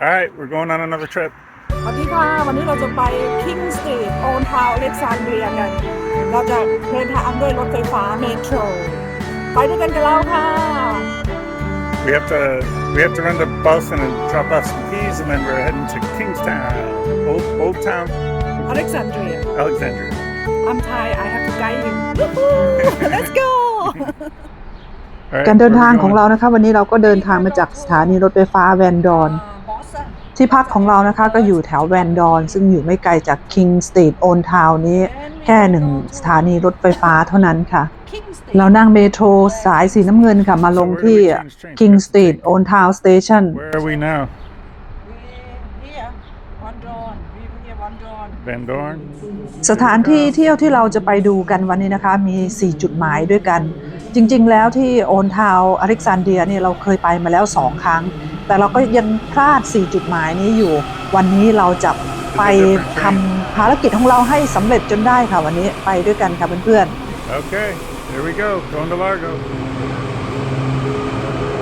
All right, we're going on another trip. สวัสดีค่ะ วันนี้เราจะไป King Street Old Town Alexandria กันเราจะเดินทางด้วยรถไฟฟ้าเมโทรไปด้วยกันกับเราค่ะ We have to we have to run to Boston and drop off some keys, and then we're heading to Kingstown, Old Old Town, Alexandria Alexandria. I'm Thai I have to guide you Woohoo! Let's go All right, การเดิน where ทาง we ของ going? เรานะคะ วันนี้เราก็เดินทางมาจากสถานีรถไฟฟ้าแวนดอน ที่พักของเรานะคะก็อยู่แถวแวนดอน ซึ่งอยู่ไม่ไกลจาก King Street Old Town นี้แค่หนึ่งสถานีรถไฟฟ้าเท่านั้นค่ะ เรานั่งเมโทรสายสีน้ำเงินค่ะ มาลงที่ King Street Old Town Station Where are we now? Here One Dawn We here One Dawn Van Dorn. สถานที่เที่ยวที่เราจะไปดูกันวันนี้นะคะ มี 4 จุดหมายด้วยกัน จริง ๆ แล้วที่โอนทาวอเล็กซานเดียเนี่ยเราเคยไปมาแล้ว 2 ครั้ง แต่เราก็ยังพลาด 4 จุดหมายนี้อยู่ วันนี้เราจะไปทำภารกิจของเราให้สำเร็จจนได้ค่ะวันนี้ไปด้วยกันค่ะเพื่อน Okay, there we go. Going to Largo. ๆ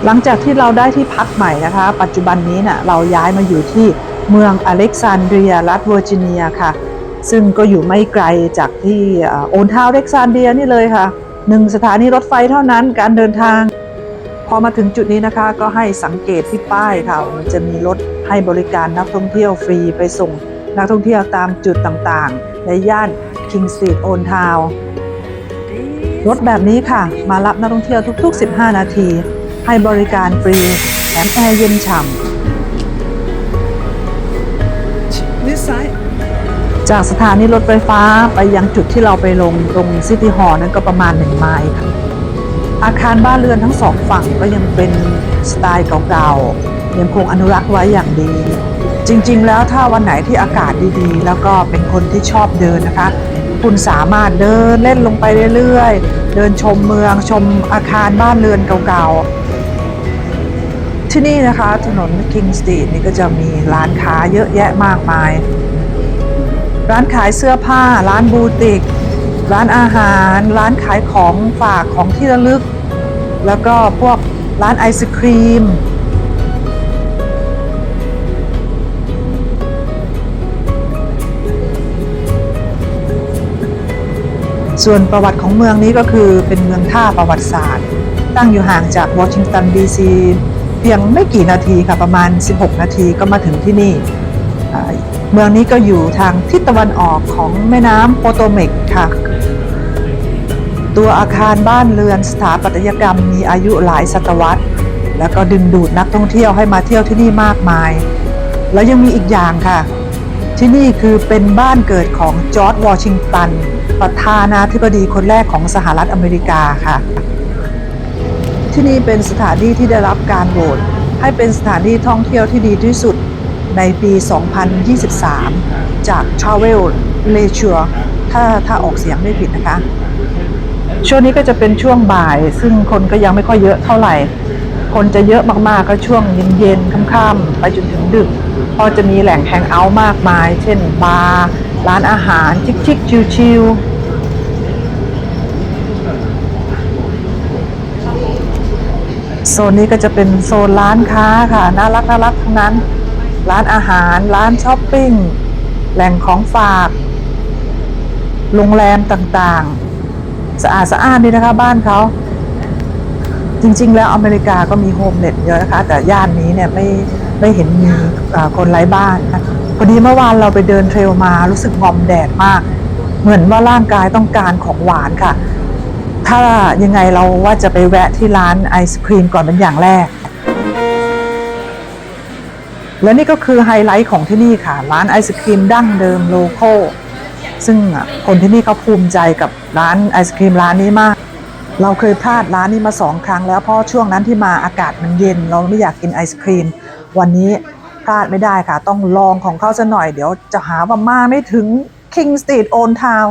หลังจากที่เราได้ที่พักใหม่นะคะ ปัจจุบันนี้น่ะเราย้ายมาอยู่ที่เมืองอเล็กซานเดรียรัฐเวอร์จิเนียค่ะ ซึ่งก็อยู่ไม่ไกลจากที่โอนทาวอเล็กซานเดรียนี่เลยค่ะหนึ่งสถานีรถไฟเท่านั้นการเดินทาง พอมาถึงจุดนี้นะคะก็ให้สังเกตที่ป้ายค่ะมันจะมีรถให้บริการนักท่องเที่ยวฟรีไปส่ง นักท่องเที่ยวตามจุดต่างๆ ในย่าน King Street Old Town รถแบบนี้ค่ะ มารับนักท่องเที่ยวทุก ๆ 15 นาที ให้บริการฟรีแถมแอร์เย็นฉ่ This side ำจากสถานีรถไฟฟ้าไปยังจุดที่เราไปลงตรงซิตี้ฮอลล์นั้นก็ประมาณ 1 ไมล์ค่ะ อาคารบ้านเรือนทั้งสองฝั่งก็ยังเป็นสไตล์เก่าๆยังคงอนุรักษ์ไว้อย่างดี จริงๆ แล้วถ้าวันไหนที่อากาศดีๆ แล้วก็เป็นคนที่ชอบเดินนะคะ คุณสามารถเดินเล่นลงไปเรื่อยๆ เดินชมเมืองชมอาคารบ้านเรือนเก่าๆ ที่นี่นะคะถนน King Street นี่ก็จะมีร้านค้าเยอะแยะมากมาย ร้านขายเสื้อผ้าร้านบูติก ร้านอาหาร ร้านขายของฝากของที่ระลึก แล้วก็พวกร้านไอศครีม ส่วนประวัติของเมืองนี้ก็คือเป็นเมืองท่าประวัติศาสตร์ ตั้งอยู่ห่างจากวอชิงตันดีซีเพียงไม่กี่นาทีค่ะ ประมาณ 16 นาทีก็มาถึงที่นี่ เมืองนี้ก็อยู่ทางทิศตะวันออกของแม่น้ำโปโตเมกค่ะ ตัวอาคารบ้านเรือนสถาปัตยกรรมมีอายุหลายศตวรรษ แล้วก็ดึงดูดนักท่องเที่ยวให้มาเที่ยวที่นี่มากมาย แล้วยังมีอีกอย่างค่ะ ที่นี่คือเป็นบ้านเกิดของจอร์จวอชิงตัน ประธานาธิบดีคนแรกของสหรัฐอเมริกาค่ะ ที่นี่เป็นสถานที่ที่ได้รับการโหวตให้เป็นสถานที่ท่องเที่ยวที่ดีที่สุด ในปี 2023 จาก Travel Leisure ถ้าถ้าออกเสียงไม่ผิดนะคะ ช่วงนี้ก็จะเป็นช่วงบ่าย ซึ่งคนก็ยังไม่ค่อยเยอะเท่าไหร่ คนจะเยอะมากๆก็ช่วงเย็นๆค่ำๆไปจนถึงดึกเพอจะมีแหล่งแฮงเอาท์มากมาย เช่นบาร์ร้านอาหารชิคๆชิลๆโซนนี้ก็จะเป็นโซนร้านค้าค่ะ น่ารักน่ารักทั้งนั้น ร้านอาหาร ร้านช้อปปิ้ง แหล่งของฝาก โรงแรมต่างๆ สะอาดสะอานดีนะคะบ้านเขา จริง ๆ แล้วอเมริกาก็มีโฮมเน็ตเยอะนะคะ แต่ย่านนี้เนี่ยไม่ไม่เห็นมีคนไร้บ้านนะพอดีเมื่อวานเราไปเดินเทรลมารู้สึกงอมแดดมาก เหมือนว่าร่างกายต้องการของหวานค่ะ ถ้ายังไงเราว่าจะไปแวะที่ร้านไอศครีมก่อนเป็นอย่างแรก และนี่ก็คือไฮไลท์ของที่นี่ค่ะ ร้านไอศครีมดั้งเดิมโลโก้ซึ่งคนที่นี่เขาภูมิใจกับร้านไอศครีมร้านนี้มาก เราเคยพลาดร้านนี้มาสองครั้งแล้วเพราะช่วงนั้นที่มาอากาศมันเย็น เราไม่อยากกินไอศครีม วันนี้พลาดไม่ได้ค่ะ ต้องลองของเขาซะหน่อยเดี๋ยวจะหาว่ามาไม่ถึง King Street Old Town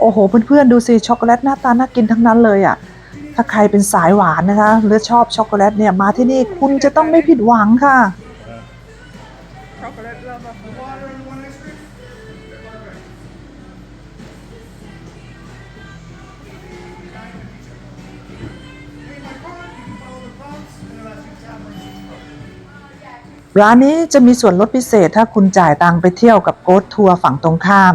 โอ้โห เพื่อนๆ ดูสิ ช็อกโกแลตหน้าตาน่ากินทั้งนั้นเลยอะ ถ้าใครเป็นสายหวานนะคะหรือชอบช็อกโกแลตเนี่ยมาที่นี่คุณจะต้องไม่ผิดหวังค่ะ Chocolate lover ร้านนี้จะมีส่วนลดพิเศษถ้าคุณจ่ายตังไปเที่ยวกับโกดทัวร์ฝั่งตรงข้าม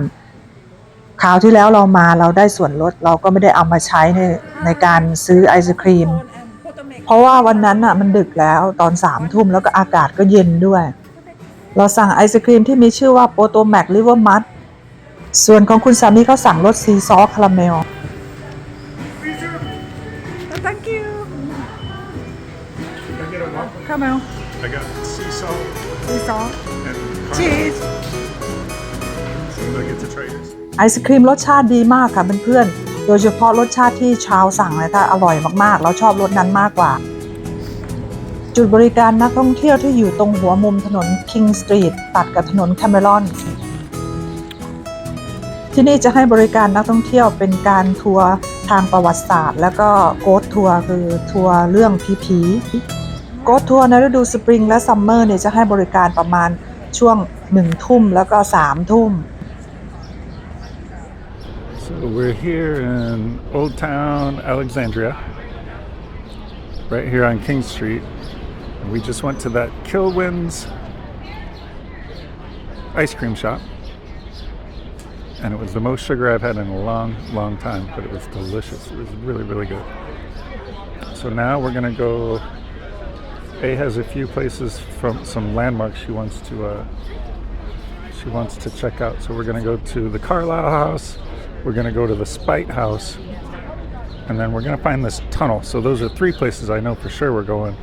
คราวที่แล้วเรามาเราได้ส่วนลดเราก็ไม่ได้เอามาใช้ในในการซื้อไอศครีม เพราะว่าวันนั้นอะมันดึกแล้วตอนสามทุ่มแล้วก็อากาศก็เย็นด้วย เราสั่งไอศครีมที่มีชื่อว่าโปโตแมกลิเวอร์มัดส่วนของคุณสามีเขาสั่งรสซีซอสคาราเมล thank you I get a waffle. ข้าวแมว I got sea salt ซีซอส and ชีส some nuggets of traders. ไอศครีมรสชาติดีมากค่ะเพื่อนๆ โดยเฉพาะรสชาติที่ชาวสั่งเลยค่ะอร่อยมากๆ เราชอบรสนั้นมากกว่า จุดบริการนักท่องเที่ยวที่อยู่ตรงหัวมุมถนน King Street ตัดกับถนนแคมเมรอนที่นี่จะให้บริการนักท่องเที่ยวเป็นการทัวร์ทางประวัติศาสตร์ แล้วก็โกดทัวร์คือทัวร์เรื่องผีผีโกดทัวร์ในฤดูสปริงและซัมเมอร์เนี่ยจะให้บริการประมาณช่วงหนึ่งทุ่มแล้วก็สามทุ่ม So we're here in Old Town Alexandria, right here on King Street. We just went to that Kilwins ice cream shop. And it was the most sugar I've had in a long, long time, but it was delicious. It was really, really good. So now we're gonna go. A has a few places from some landmarks she wants to uh, she wants to check out. So we're gonna go to the Carlisle House. We're gonna go to the Spite House, and then we're gonna find this tunnel. So those are three places I know for sure we're going.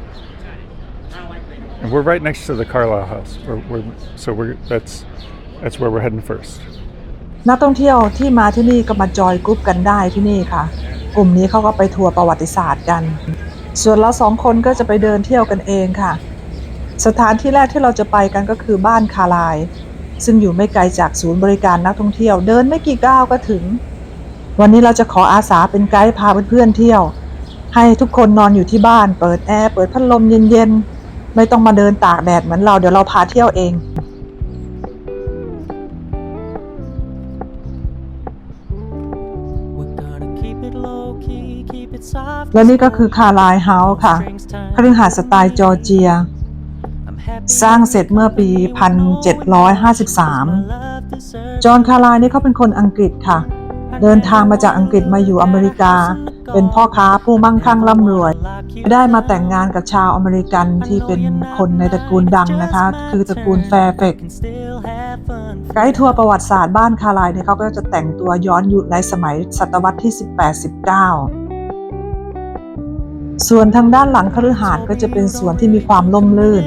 And we're right next to the Carlisle House. We're, we're, so we're that's that's where we're heading first. นักท่องเที่ยวที่มาที่นี่ก็มาจอยกรุ๊ปกันได้ที่นี่ค่ะ กลุ่มนี้เขาก็ไปทัวร์ประวัติศาสตร์กัน ส่วนเราสองคนก็จะไปเดินเที่ยวกันเองค่ะ สถานที่แรกที่เราจะไปกันก็คือบ้านคาลาย ซึ่งอยู่ไม่ไกลจากศูนย์บริการนักท่องเที่ยว เดินไม่กี่ก้าวก็ถึง วันนี้เราจะขออาสาเป็นไกด์พาเพื่อนๆเที่ยว ให้ทุกคนนอนอยู่ที่บ้าน เปิดแอร์เปิดพัดลมเย็นๆ ไม่ต้องมาเดินตากแดดเหมือนเราเดี๋ยวเราพาเที่ยวเอง We're gonna keep it low key, keep it soft. และนี่ก็คือคาลายเฮาส์ค่ะคฤหาสน์สไตล์จอร์เจีย สร้างเสร็จเมื่อปี 1753 จอห์นคาร์ไลน์นี่เขาเป็นคนอังกฤษค่ะ เดินทางมาจากอังกฤษมาอยู่อเมริกา เป็นพ่อค้าผู้มั่งคั่งร่ำรวย ได้มาแต่งงานกับชาวอเมริกันที่เป็นคนในตระกูลดังนะคะ คือตระกูลแฟร์เฟกไกด์ทัวร์ประวัติศาสตร์บ้านคาลน์เนี่ยเขาก็จะแต่งตัวย้อนยุคในสมัยศตวรรษที่ 18-19 ส่วนทางด้านหลังคฤหาสน์ก็จะเป็นสวนที่มีความล่มลื่น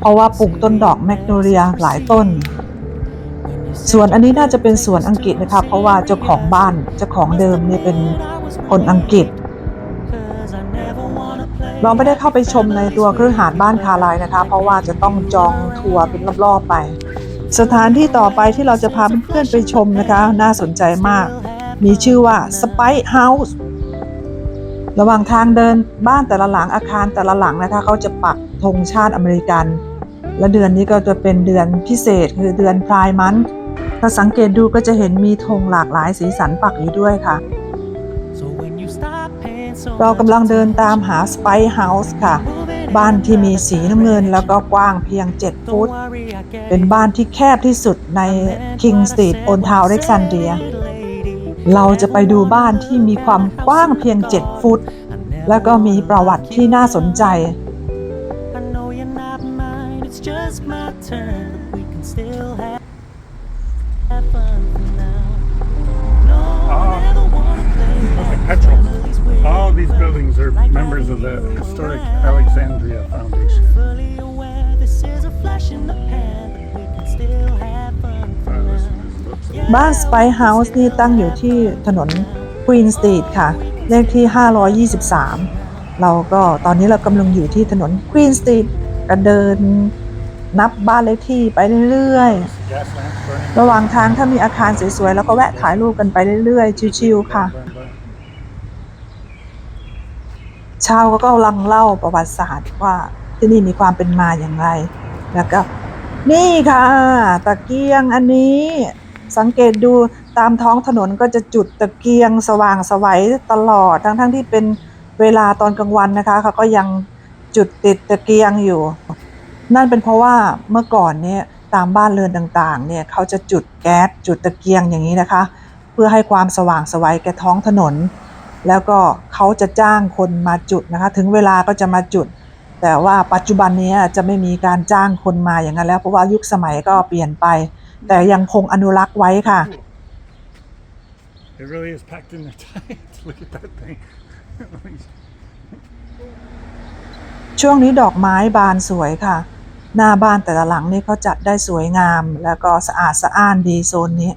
เพราะว่าปลูกต้นดอกแมกโนเลียหลายต้น ส่วนอันนี้น่าจะเป็นสวนอังกฤษนะคะเพราะว่าเจ้าของบ้านเจ้าของเดิมเนี่ยเป็นคนอังกฤษ เราไม่ได้เข้าไปชมในตัวเครือหาสน์บ้านคาร์ไลน์นะคะ เพราะว่าจะต้องจองทัวร์เป็นรอบๆไป สถานที่ต่อไปที่เราจะพาเพื่อนๆไปชมนะคะ น่าสนใจมาก มีชื่อว่า Spite House ระหว่างทางเดินบ้านแต่ละหลังอาคารแต่ละหลังนะคะเขาจะปักธงชาติอเมริกัน และเดือนนี้ก็จะเป็นเดือนพิเศษคือเดือนพรายมัน ถ้าสังเกตดูก็จะเห็นมีธงหลากหลายสีสันปักอยู่ด้วยค่ะ เรากำลังเดินตามหา Spite House ค่ะ บ้านที่มีสีน้ำเงินแล้วก็กว้างเพียง 7 ฟุต เป็นบ้านที่แคบที่สุดใน King Street Old Town Alexandria เราจะไปดูบ้านที่มีความกว้างเพียง 7 ฟุต แล้วก็มีประวัติที่น่าสนใจ I know you're not mine, it's just my turn. But we can still have, have petrol. memories with All these buildings are members of the Historic Alexandria Foundation. Fully aware this is a flash in the pan, but we can still have fun for Uh, this now. one is looks บ้าน Spy House นี่ตั้งอยู่ที่ถนน Queen Street ค่ะ เลขที่ 523 เราก็ตอนนี้เรากำลังอยู่ที่ถนน Queen Street ก็เดินนับบ้านเลขที่ไปเรื่อย gas lamps burning. ๆระหว่างทางถ้ามีอาคารสวยๆ แล้วก็แวะถ่ายรูปกันไปเรื่อยๆ ชิวๆค่ะ ชาวก็กำลังเล่าประวัติศาสตร์ว่าที่นี่มีความเป็นมาอย่างไร แล้วก็ นี่ค่ะ ตะเกียงอันนี้ สังเกตดูตามท้องถนนก็จะจุดตะเกียงสว่างสวัยตลอดทั้งๆที่เป็นเวลาตอนกลางวันนะคะเขาก็ยังจุดติดตะเกียงอยู่ นั่นเป็นเพราะว่าเมื่อก่อนเนี่ยตามบ้านเรือนต่างๆ เนี่ยเขาจะจุดแก๊สจุดตะเกียงอย่างนี้นะคะ เพื่อให้ความสว่างสวัยแก่ท้องถนน แล้วก็เขาจะจ้างคนมาจุดนะคะ ถึงเวลาก็จะมาจุด แต่ว่าปัจจุบันนี้จะไม่มีการจ้างคนมาอย่างนั้นแล้ว เพราะว่ายุคสมัยก็เปลี่ยนไป แต่ยังคงอนุรักษ์ไว้ค่ะ It really is packed in there tight. Look at that thing. ช่วงนี้ดอกไม้บานสวยค่ะ หน้าบ้านแต่ละหลังนี่เขาจัดได้สวยงาม แล้วก็สะอาดสะอ้านดีโซนนี้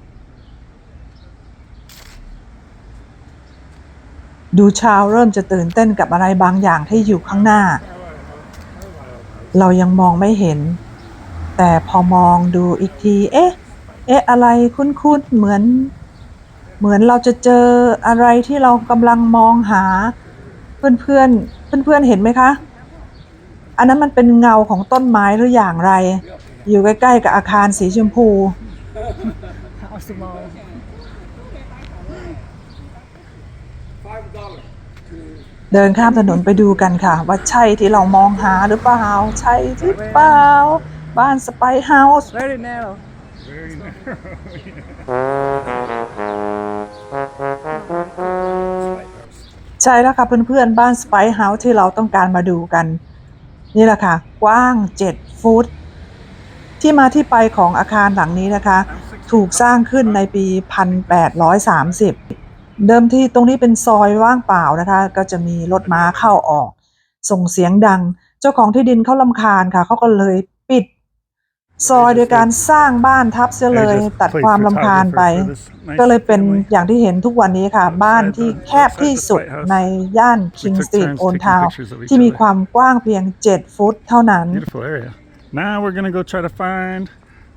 ดูชาวเริ่มจะตื่นเต้นกับอะไรบางอย่างที่อยู่ข้างหน้า เรายังมองไม่เห็น แต่พอมองดูอีกที เอ๊ะ เอ๊ะ อะไรคุ้นๆเหมือน เหมือนเราจะเจออะไรที่เรากำลังมองหา เพื่อนเพื่อนเพื่อนเพื่อนเห็นไหมคะ อันนั้นมันเป็นเงาของต้นไม้หรืออย่างไร อยู่ใกล้ๆกับอาคารสีชมพู เดินข้ามถนนไปดูกันค่ะ ว่าใช่ที่เรามองหาหรือเปล่า ใช่หรือเปล่า บ้านสไปเฮาส์ very narrow Very narrow. ใช่แล้วค่ะเพื่อนๆ บ้านสไปเฮาส์ที่เราต้องการมาดูกัน นี่แหละค่ะ กว้าง 7 ฟุต ที่มาที่ไปของอาคารหลังนี้นะคะ ถูกสร้างขึ้นในปี 1830 เดิมที่ตรงนี้เป็นซอยว่างเปล่านะคะ ก็จะมีรถม้าเข้าออก ส่งเสียงดัง เจ้าของที่ดินเขาลำคาญค่ะเขาก็เลยปิด ซอยโดยการสร้างบ้านทับเสียเลย They just ตัด played ความลำคาญไป photographer for this nice ก็เลยเป็น family. อย่างที่เห็นทุกวันนี้ค่ะ บ้านที่แคบที่สุดในย่านคิงสตรีท turns โอน taking ทาว pictures of each ที่มี other. ความกว้างเพียง 7 ฟุตเท่านั้น Beautiful area. Now we're gonna go try to find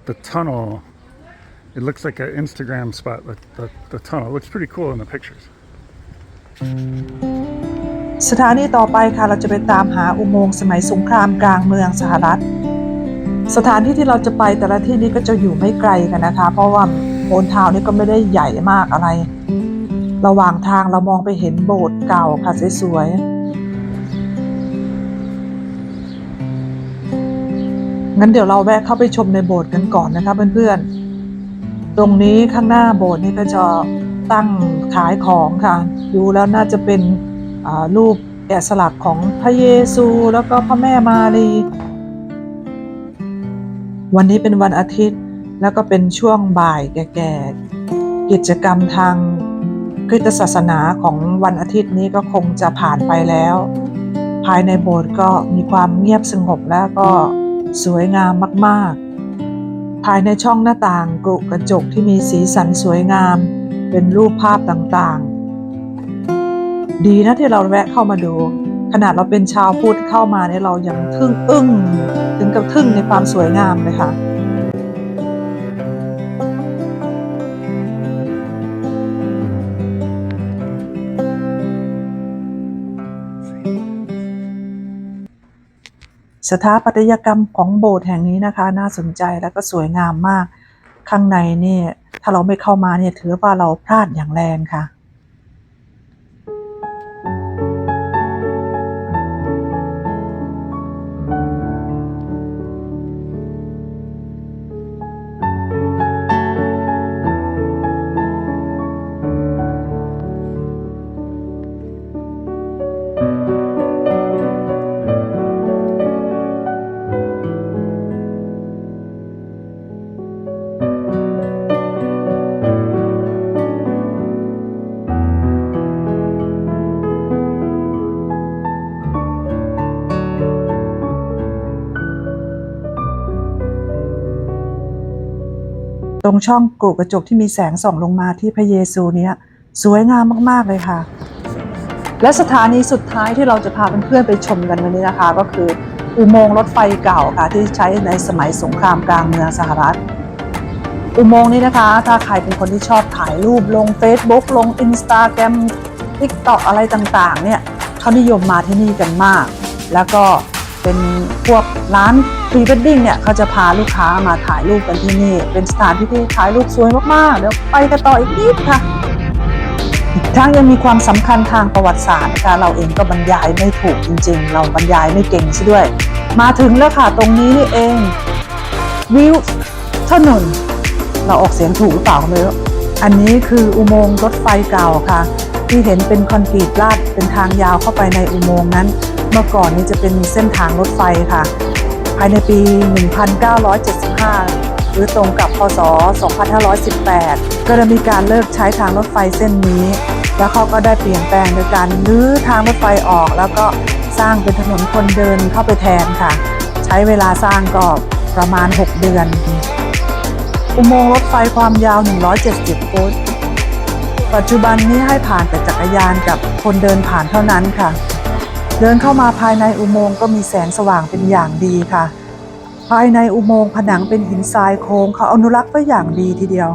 the tunnel. It looks like an Instagram spot. The, the, the tunnel looks pretty cool in the pictures. สถานีต่อไปค่ะเราจะไปตามหาอุโมงค์สมัยสงครามกลางเมืองสหรัฐ สถานที่ที่เราจะไปแต่ละที่นี้ก็จะอยู่ไม่ไกลกันนะคะ เพราะว่าโอนทาวน์นี่ก็ไม่ได้ใหญ่มากอะไร ระหว่างทางเรามองไปเห็นโบสถ์เก่าค่ะสวยๆงั้นเดี๋ยวเราแวะเข้าไปชมในโบสถ์กันก่อนนะคะเพื่อนๆ ตรงนี้ข้างหน้าโบสถ์นี่ก็จะตั้งขายของค่ะ ดูแล้วน่าจะเป็นรูปแกะสลักของพระเยซูแล้วก็พระแม่มารี วันนี้เป็นวันอาทิตย์แล้วก็เป็นช่วงบ่ายแก่ๆกิจกรรมทางคริสตศาสนาของวันอาทิตย์นี้ก็คงจะผ่านไปแล้ว ภายในโบสถ์ก็มีความเงียบสงบและก็สวยงามมากๆ ภายในช่องหน้าต่างกรุกระจกที่มีสีสันสวยงาม เป็นรูปภาพต่างๆ ดีนะที่เราแวะเข้ามาดู ขนาดเราเป็นชาวพุทธเข้ามาเนี่ยเรายังทึ่งอึ้ง ถึงกับทึ่งในความสวยงามเลยค่ะ สถาปัตยกรรมของโบสถ์แห่งนี้นะคะ น่าสนใจและก็สวยงามมาก ข้างในนี่ถ้าเราไม่เข้ามาเนี่ยถือว่าเราพลาดอย่างแรงค่ะ ตรงช่องกรุกระจกที่มีแสงส่องลงมาที่พระเยซูเนี้ยสวยงามมากๆเลยค่ะ และสถานีสุดท้ายที่เราจะพาเพื่อนๆไปชมกันวันนี้นะคะ ก็คืออุโมงค์รถไฟเก่าค่ะที่ใช้ในสมัยสงครามกลางเมืองสหรัฐ อุโมงค์นี้นะคะ ถ้าใครเป็นคนที่ชอบถ่ายรูปลง Facebook ลง Instagram TikTok อะไรต่างๆเนี่ยเขานิยมมาที่นี่กันมาก แล้วก็เป็นพวกร้าน พรีเวดดิ้งเนี่ยเขาจะพาลูกค้ามาถ่ายรูปกันที่นี่ เป็นสถานที่ที่ถ่ายรูปสวยมากๆ เดี๋ยวไปกันต่ออีกนิดค่ะทั้งยังมีความสำคัญทางประวัติศาสตร์นะคะเราเองก็บรรยายไม่ถูกจริง ๆ เราบรรยายไม่เก่งซะด้วย มาถึงแล้วค่ะตรงนี้นี่เองวิวถนนเราออกเสียงถูกหรือเปล่าไม่รู้อันนี้คืออุโมงค์รถไฟเก่าค่ะ ที่เห็นเป็นคอนกรีตลาดเป็นทางยาวเข้าไปในอุโมงค์นั้น เมื่อก่อนนี้จะเป็นเส้นทางรถไฟค่ะ ภายในปี 1975 หรือตรงกับพศ 2518 ก็ได้มีการเลิกใช้ทางรถไฟเส้นนี้ แล้วเขาก็ได้เปลี่ยนแปลงโดยการรื้อทางรถไฟออก แล้วก็สร้างเป็นถนนคนเดินเข้าไปแทนค่ะ ใช้เวลาสร้างก็ประมาณ 6 เดือน อุโมงค์รถไฟความยาว 170 ฟุต ปัจจุบันนี้ให้ผ่านแต่จักรยานกับคนเดินผ่านเท่านั้นค่ะ เดินเข้ามาภายในอุโมงค์ก็มีแสงสว่างเป็นอย่างดีค่ะ ภายในอุโมงค์ผนังเป็นหินทรายโค้งเขาอนุรักษ์ไว้อย่างดีทีเดียว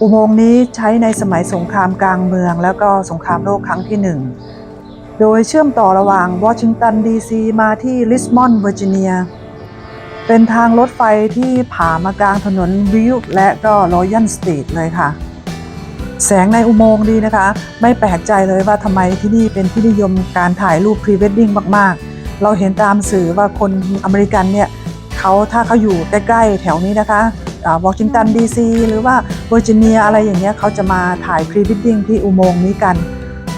อุโมงค์นี้ใช้ในสมัยสงครามกลางเมือง แล้วก็สงครามโลกครั้งที่หนึ่งโดยเชื่อมต่อระหว่างวอชิงตันดีซีมาที่ริชมอนเวอร์จิเนีย เป็นทางรถไฟที่ผ่ามากลางถนนวิวและก็รอยัลสตรีทเลยค่ะ แสงในอุโมงค์ดีนะคะ ไม่แปลกใจเลยว่าทำไมที่นี่เป็นที่นิยมการถ่ายรูปพรีเวดดิ้งมากๆ เราเห็นตามสื่อว่าคนอเมริกันเนี่ยเขาถ้าเขาอยู่ใกล้ๆ แถวนี้นะคะวอชิงตันดีซีหรือว่าเวอร์จิเนียอะไรอย่างเงี้ยเขาจะมาถ่ายพรีเวดดิ้งที่อุโมงค์นี้กัน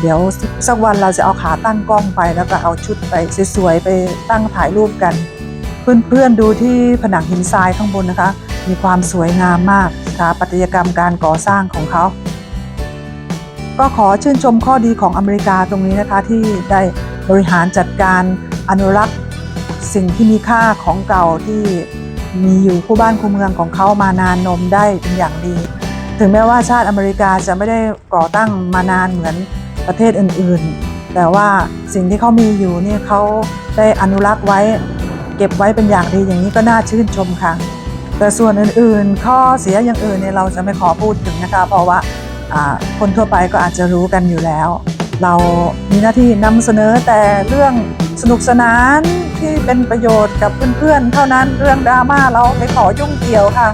เดี๋ยวสักวันเราจะเอาขาตั้งกล้องไปแล้วก็เอาชุดไปสวยๆไปตั้งถ่ายรูปกัน เพื่อนๆดูที่ผนังหินทรายข้างบนนะคะ มีความสวยงามมากสถาปัตยกรรมการก่อสร้างของเขา ก็ขอชื่นชมข้อดีของอเมริกาตรงนี้นะคะที่ได้บริหารจัดการอนุรักษ์สิ่งที่มีค่าของเก่าที่มีอยู่คู่บ้านคู่เมืองของเขามานานนมได้เป็นอย่างดี ถึงแม้ว่าชาติอเมริกาจะไม่ได้ก่อตั้งมานานเหมือนประเทศอื่นๆ แต่ว่าสิ่งที่เขามีอยู่เนี่ยเขาได้อนุรักษ์ไว้เก็บไว้เป็นอย่างดีอย่างนี้ก็น่าชื่นชมค่ะ แต่ส่วนอื่นๆ ข้อเสียอย่างอื่นเนี่ยเราจะไม่ขอพูดถึงนะคะ เพราะว่า คนทั่วไปก็อาจจะรู้กันอยู่แล้ว เรามีหน้าที่นำเสนอแต่เรื่องสนุกสนานที่เป็นประโยชน์กับเพื่อนๆ เท่านั้นเรื่องดราม่าเราไม่ขอยุ่งเกี่ยวค่ะ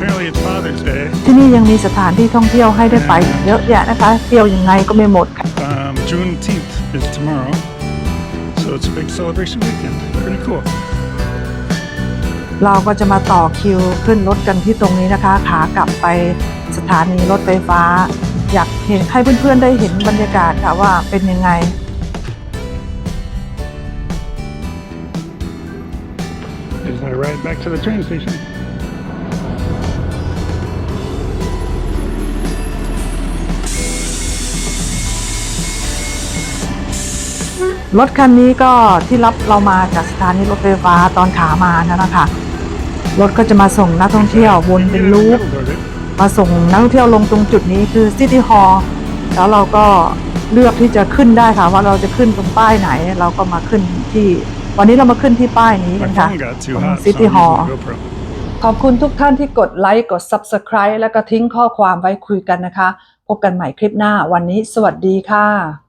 Apparently it's Father's Day. ที่นี่ยังมีสถานที่ท่องเที่ยวให้ได้ไปอีกเยอะแยะนะคะ เที่ยวยังไงก็ไม่หมดค่ะ Um, Juneteenth is tomorrow, so it's a big celebration weekend. Pretty cool. เราก็จะมาต่อคิวขึ้นรถกันที่ตรงนี้นะคะ ขากลับไปสถานีรถไฟฟ้า อยากเห็นให้เพื่อนๆได้เห็นบรรยากาศค่ะว่าเป็นยังไง Is my ride back to the train station. รถคันนี้ก็ที่รับเรามาจากสถานีรถไฟฟ้าตอนขามานั่นนะคะ รถก็จะมาส่งนักท่องเที่ยววนเป็นลูปมาส่งนักท่องเที่ยวลงตรงจุดนี้คือซิตี้ฮอลล์แล้วเราก็เลือกที่จะขึ้นได้ค่ะว่าเราจะขึ้นตรงป้ายไหน เราก็มาขึ้นที่ วันนี้เรามาขึ้นที่ป้ายนี้ My กันค่ะ phone got ต too รง hot, so ซิตี้ I'm ฮอล using ล์ the GoPro. ขอบคุณทุกท่านที่กดไลค์กด Subscribe แล้วก็ทิ้งข้อความไว้คุยกันนะคะ พบกันใหม่คลิปหน้าวันนี้สวัสดีค่ะ